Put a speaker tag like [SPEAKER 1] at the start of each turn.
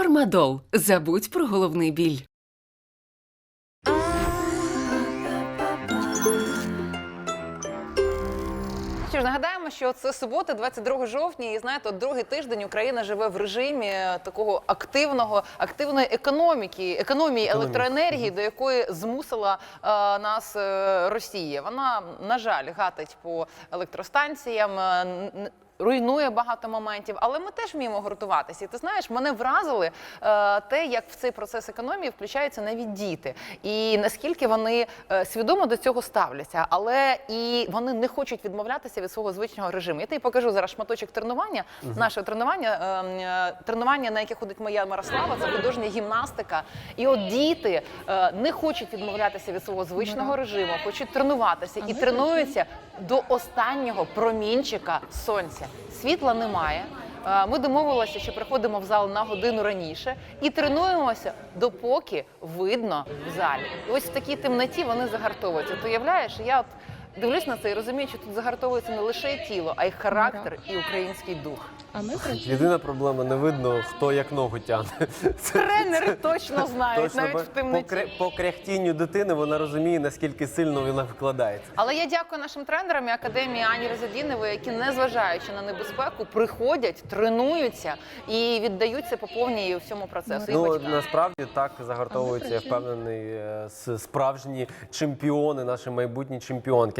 [SPEAKER 1] Фармадол. Забудь про головний біль.
[SPEAKER 2] Що ж, нагадаємо, що це субота, 22 жовтня, і знаєте, от другий тиждень Україна живе в режимі такого активного, активної економіки, економії електроенергії, до якої змусила е, нас е, Росія. Вона, на жаль, гатить по електростанціям. е, н- Руйнує багато моментів, але ми теж вміємо гуртуватися. І ти знаєш, мене вразили е, те, як в цей процес економії включаються навіть діти, і наскільки вони е, свідомо до цього ставляться, але і вони не хочуть відмовлятися від свого звичного режиму. Я тобі покажу зараз шматочок тренування. Нашого тренування, е, е, тренування, на яке ходить моя Мирослава, це художня гімнастика. І от діти е, не хочуть відмовлятися від свого звичного режиму, хочуть тренуватися і тренуються до останнього промінчика сонця. Світла немає. Е, Ми домовилися, що приходимо в зал на годину раніше і тренуємося, допоки видно в залі. І ось в такій темноті вони загартовуються. Ти уявляєш, я от дивлюсь на це і розумію, що тут загартовується не лише тіло, а й характер і український дух.
[SPEAKER 3] А ми працюємо.
[SPEAKER 4] Єдина проблема не видно, хто як ногу тягне.
[SPEAKER 2] Тренери точно знають,
[SPEAKER 4] точно
[SPEAKER 2] навіть
[SPEAKER 4] по-
[SPEAKER 2] в темноті.
[SPEAKER 4] по, кре- по кряхтінню дитини вона розуміє, наскільки сильно вона викладається.
[SPEAKER 2] Але я дякую нашим тренерам і академії Ані Резадінової, які, незважаючи на небезпеку, приходять, тренуються і віддаються по повній всьому процесу. І
[SPEAKER 4] Ну
[SPEAKER 2] батькам.
[SPEAKER 4] насправді так загартовуються, я впевнений, е, с- справжні чемпіони, наші майбутні чемпіонки.